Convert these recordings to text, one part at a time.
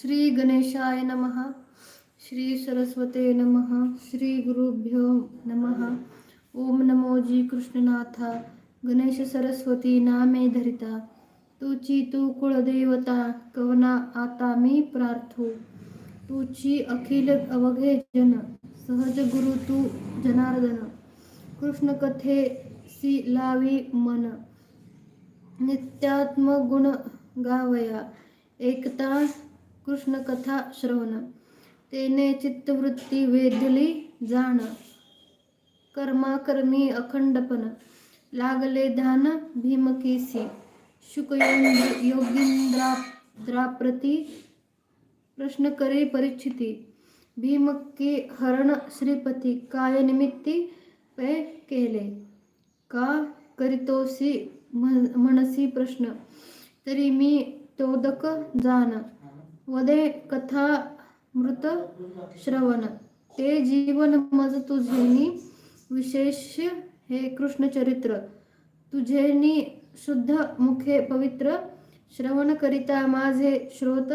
श्री गणेशाय नमः श्री सरस्वते नमः श्री गुरुभ्यो नमः। ओम नमो जी कृष्णनाथा गणेश सरस्वती नामे धरिता। तुची तू कुळदेवता कवना आता मी प्रार्थो। तुची अखिल अवघे जन सहज गुरु तू जनार्दन। कृष्ण कथेसी लावी मन। नित्यात्म गुण गावया एकता कृष्ण कथा श्रवण. तेने चित्तवृत्ती वेधली जाण. कर्माकर्मी अखंडपण. लागले ध्यान भीमकेसी. शुक योगिंद्राप्रती प्रश्न करे परिचिती. भीम के हरण श्रीपती काय निमित्ती पे केले? का करितोसी म्हण- म्हणसी प्रश्न. तरी मी तोदक जाण. वदे कथा मृत श्रवण. ते जीवन मज तुझेनी विशेष हे कृष्ण चरित्र तुझेनी शुद्ध मुखे पवित्र. श्रवण करिता माझे श्रोत.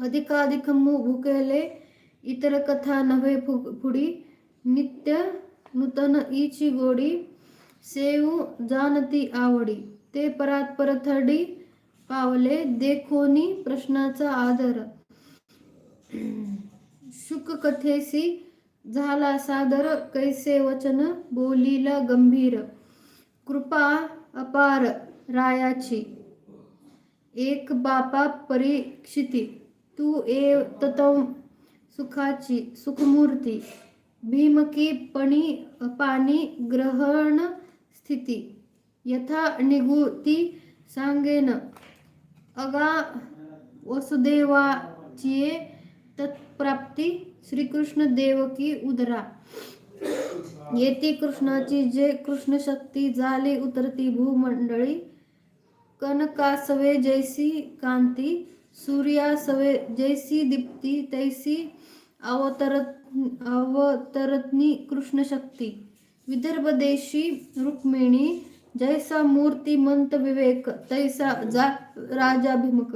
अधिकाधिक मु भुकेले इतर कथा नव्हे फु- फुडी. नित्य नूतन ईची गोडी. सेऊ जानती आवडी. ते परात परथडी. पावले देखोनी प्रश्नाचा आदर. शुक कथेसी झाला सादर कैसे वचन बोलीला गंभीर. कृपा अपार रायाची. एक बापा परीक्षिती तू ए ततम सुखाची सुखमूर्ती. भीमकी पणी पाणी ग्रहण स्थिती यथा निगुती सांगेन. अगा वसुदेवाची तत्प्राप्ती श्रीकृष्ण देवकी उदरा. येते कृष्णाची जे कृष्ण शक्ती झाली उतरती भूमंडळी. कनकासवे जैसी कांती सूर्यासवे जैसी दीप्ती तैसी अवतरत अवतरत्नी कृष्ण शक्ती विदर्भ देशी रुक्मिणी जैसा मूर्तिमंत विवेक तैसा जा राजाभिमुख।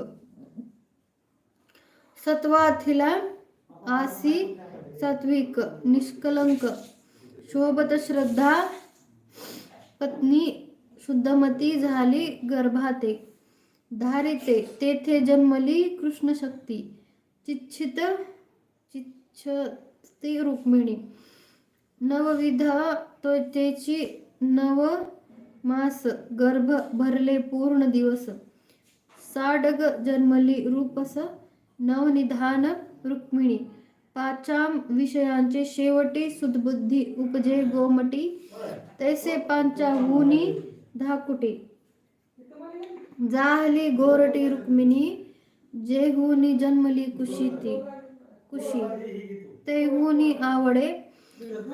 सत्वाथिला आसी सात्विक निष्कलंक। शोभत श्रद्धा पत्नी शुद्धमती झाली गर्भाते। धारिते तेथे जन्मली कृष्ण शक्ती चिच्छित चिच्छती रुक्मिणी। नवविध त्वचेची नव मास गर्भ भरले पूर्ण दिवस. साडग जन्मली रूपस नवनिधान रुक्मिणी. पाचाम विषयांचे शेवटी सुदबुद्धी उपजे गोमटी. तैसे पांचाहुनी धाकुटी. जाहली गोरटी रुक्मिणी जेहुनी जन्मली कुशीती कुशी. तेहुनी आवडे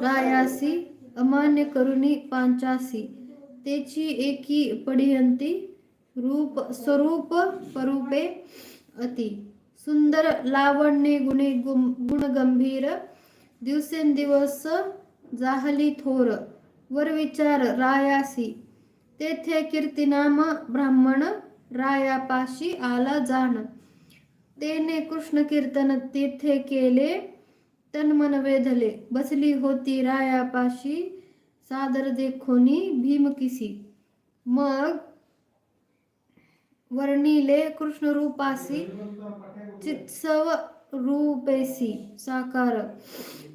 रायासी अमान्य करुणी पांचासी. तेची एकी पडियंती रूप स्वरूप परूपे अति. सुंदर लावण्य गुणे गुम गुणगंभीर दिवसेंदिवस जाहली थोर वर विचार रायासी. तेथे कीर्तिनाम ब्राह्मण रायापाशी आला जाण. तेने कृष्ण कीर्तन तेथे केले तन्मन वेधले. बसली होती रायापाशी सादर देखोनी भीमकिसी मग वर्णिले कृष्ण रूपासी चित्सव रूपेसी साकार।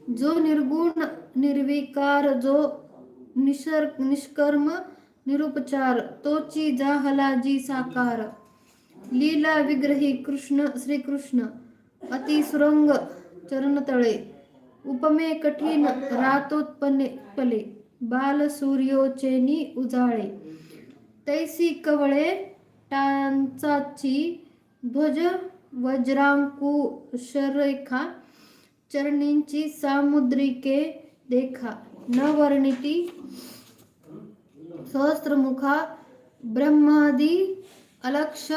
जो निर्गुण निर्विकार जो निसर निष्कर्म निरुपचार तोची जाहलाजी साकार। लीला विग्रही कृष्ण श्रीकृष्ण अति सुरंग चरणतळे उपमे कठीण रातोत्पन्ने पले। बाल सूर्योचेनी उजाळे। तैसी कवळे टांचाची ध्वज वज्रांकुशरेखा चरणींची सामुद्रिके देखा न वर्णिती सहस्त्रमुखा ब्रह्मादी अलक्ष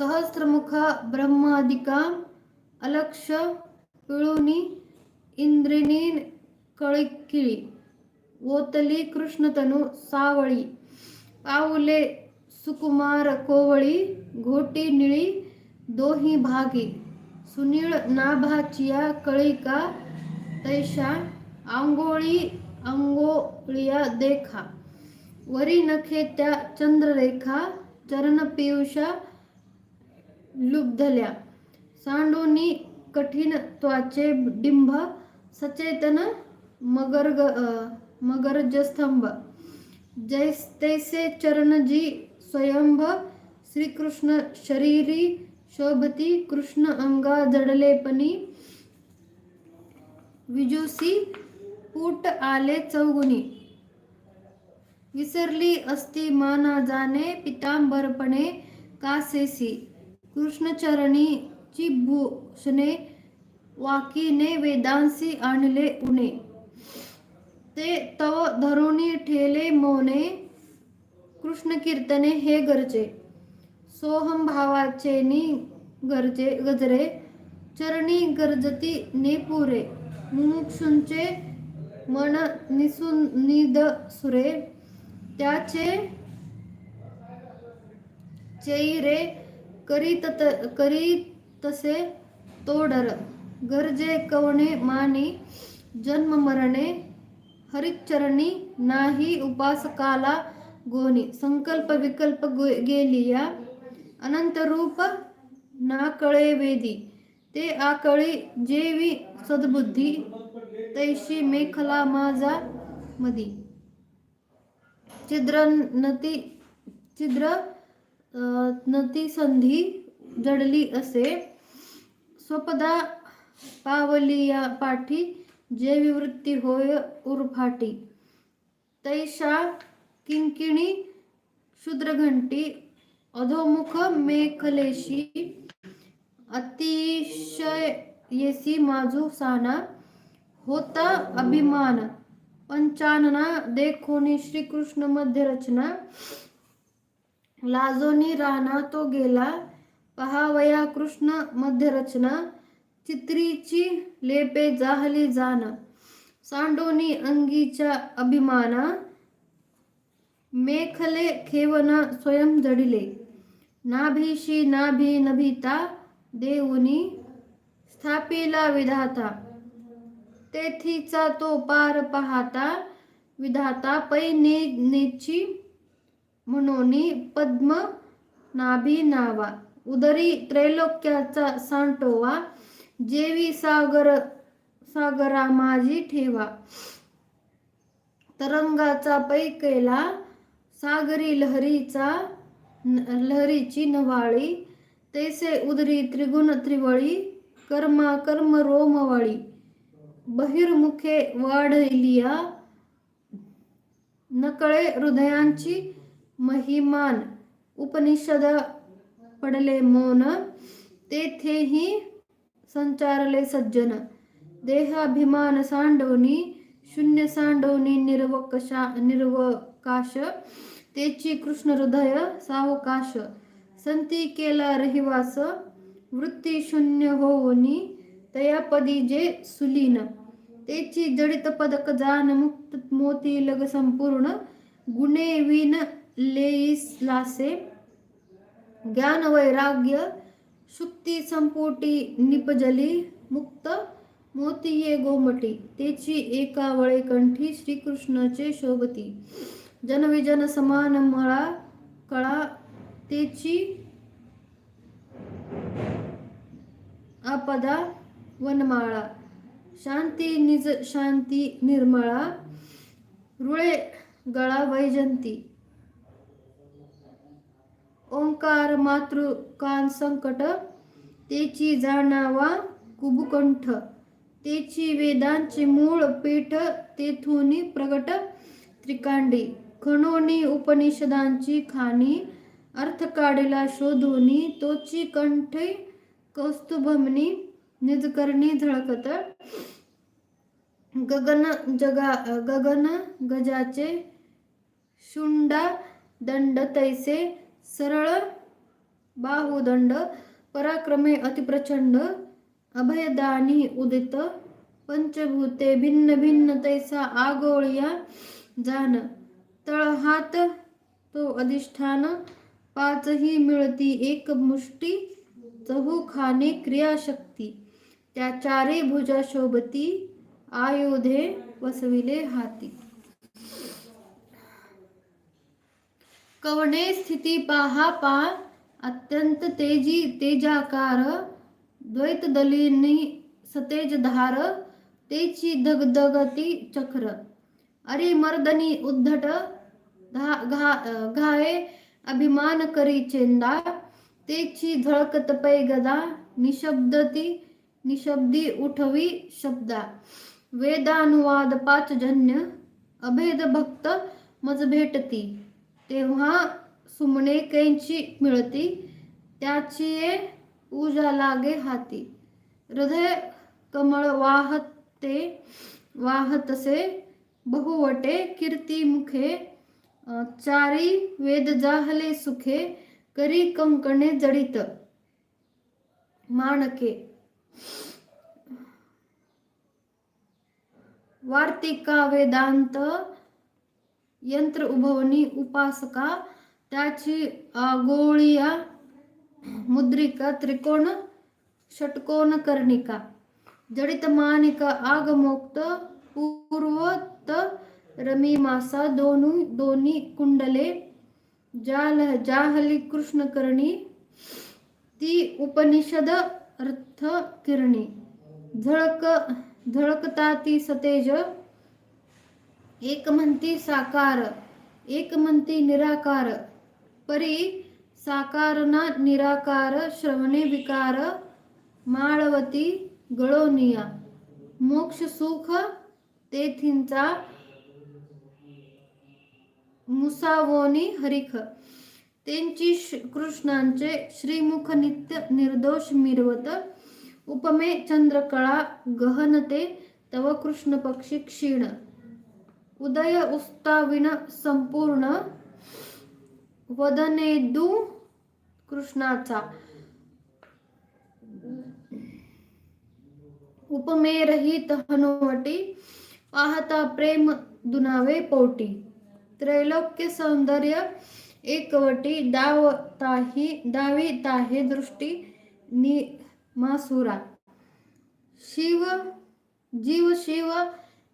सहस्रमुख ब्रह्मादिका अलक्ष पिळुनी इंद्रिणी कळकिळी ओतली कृष्णतनु सावळी पाऊले सुकुमार कोवळी घोटी निळी दोही भागी सुनीळ नाभाचिया कळिका तैशा आंघोळी अंगोळिया देखा वरी नखे त्या चंद्ररेखा चरण पियुषा लुब्धल्या. सांडोनी कठीण त्वाचे डिंभ सचेतन मगर्ग मगरजस्तंभ. जैस्तैसे जैस तैसे चरणजी स्वयंभ श्रीकृष्ण शरीरी शोभती कृष्ण अंगा जडलेपणी विजुसी पूट आले चौगुनी. विसरली असती माना जाणे पितांबरपणे कासेसी. कृष्णचरणीची भूषणे वाकीने वेदांसी आणले उणे. ते तव धरुणी ठेले मोने कृष्ण कीर्तने हे गरजे. सोहम भावाचे नि गरजे गजरे चरणी गरजती ने पुरे. मुमुक्षुंचे मन निसुन निद सुरे त्याचे करी तत करी तसे तोडर गरजे कवणे मानी जन्म मरणे हरिचरणी नाही उपासकाला गोनी संकल्प विकल्प गो- गेलिया अनंत रूप नाकळे वेदी ते आकळी जेवी सद्बुद्धी तैशी मेखला माझा मदी. छिद्र नती न ती संधी जडली असे. स्वपदा पावलिया पाठी जे विवृत्ती होय उरफाटी. तैशा किंकिणी शूद्रघंटी अधोमुख मेखलेशी अतिशय येसी माजू साना होता अभिमान. पंचानना देखोनी श्रीकृष्ण मध्य रचना. लाजोनी राणा तो गेला. पहावया कृष्ण मध्यरचना. चित्रीची लेपे जाहली जाण. सांडोनी अंगीच्या अभिमाना. मेखले खेवना स्वयं जडिले. नाभीशी नाभी नभिता देऊनी. स्थापिला विधाता. तेथीचा तो पार पाहता. विधाता पै ने नेची. म्हणोनी पद्म नाभी नावा. उदरी त्रैलोक्याचा सांटोवा जेवी सागर सागरा माझी ठेवा. तरंगाचा पैकेला सागरी लहरीचा न- लहरीची नवाळी. तैसे उदरी त्रिगुण त्रिवळी कर्मा कर्म रोमवळी. बहिर्मुखे वाढलिया नकळे हृदयांची महिमान उपनिषद पडले मौन तेथेही संचारले सज्जन. देहाभिमान सांडवनी शून्य सांडवनी निर्वकशा निर्वकाश तेची कृष्ण हृदय सावकाश. संती केला रहिवास वृत्ती शून्य होवनी तयापदी जे सुलीन. तेची जडित पदक जान मुक्त मोती लग संपूर्ण गुणे विन लेईस ज्ञान वैराग्य शुक्ती संपुटी निपजली मुक्त मोतीये गोमटी. तेची एका वळेकंठी श्रीकृष्णाचे शोभती. जनविजन समान मळा कळा तेची आपदा वनमाळा. शांती निज शांती निर्मळा. रुळे गळा वैजंती. ओंकार मातृकान संकट तेची जाणावा कुबुकंठ. तेची वेदांचे मूळ पीठ तेथुनी प्रगट त्रिकांडी. खणोनी उपनिषदांची खाणी अर्थ काढिला शोधोनी तोची कंठे कौस्तुभमनी निजकरणी झळकत. गगन जगा गगन गजाचे शुंडा दंड तैसे सरळ बाहुदंड पराक्रमे अतिप्रचंड अभयदानी उदित पंचभूते भिन्न भिन्न तैसा आगोळिया जाण तळहात तो अधिष्ठान पाचही मिळती एक मुष्टी चहू क्रियाशक्ती त्या चारी भुजा शोभती आयुधे वसविले हाती. कवणे स्थिती पाहा पा अत्यंत तेजी तेजाकार द्वैत दलिनी सतेज धार तेची दगदगती चक्र। अरे मर्दनी उद्धट धा- घा- घाये अभिमान करी चेंदा तेची झळकत पै गदा निशब्दती निशब्दी उठवी शब्दा। वेदानुवाद पाचजन्य अभेद भक्त मज भेटती तेव्हा सुमणे कैंची मिळती त्याची उजा लागे हाती. हृदय कमळ वाहते वाहतसे बहुवटे कीर्ती मुखे चारी वेद जाहले सुखे करी कंकणे जडित. माणके. वार्तिका वेदांत यंत्र उभवणी उपासका त्याची आगोळीया मुद्रिका त्रिकोण षटकोण कर्णिका जडित मानिक आगमोक्त पूर्वत रमी मासा दोन्ही दोन्ही कुंडले जाल जाहली कृष्ण करणी ती उपनिषद अर्थ किरणी झळक झळकता ती सतेज एक म्हणते साकार एक म्हणते निराकार. परी साकार ना निराकार श्रवणे विकार माळवती गळोनिया. मोक्ष सुख तेथींचा मुसावोनी हरिख. त्यांची श- कृष्णांचे श्रीमुख नित्य निर्दोष मिरवत. उपमे चंद्रकळा गहनते तव कृष्ण पक्षी क्षीण. उदय उस्ताविन संपूर्ण वदनेदू कृष्णाचा उपमेरहित हनुवटी पाहता प्रेम दुनावे पोटी त्रैलोक्य सौंदर्य एकवटी दावताही दावी दाविताहे दृष्टी नि मासुरा शिव जीव शिव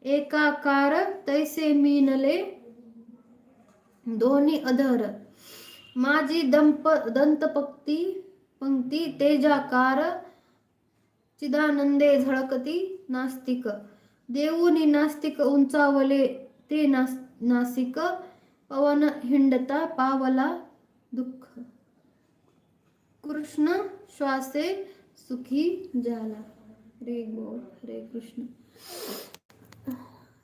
एकाकार तैसे मीनले दोन्ही अधर माझी दंप दंतपक्ती पंक्ती तेजाकार चिदानंदे झळकती नास्तिक देऊनी नास्तिक उंचावले ते नास नासिक पवन हिंडता पावला दुःख कृष्ण श्वासे सुखी झाला रे गो हरे कृष्ण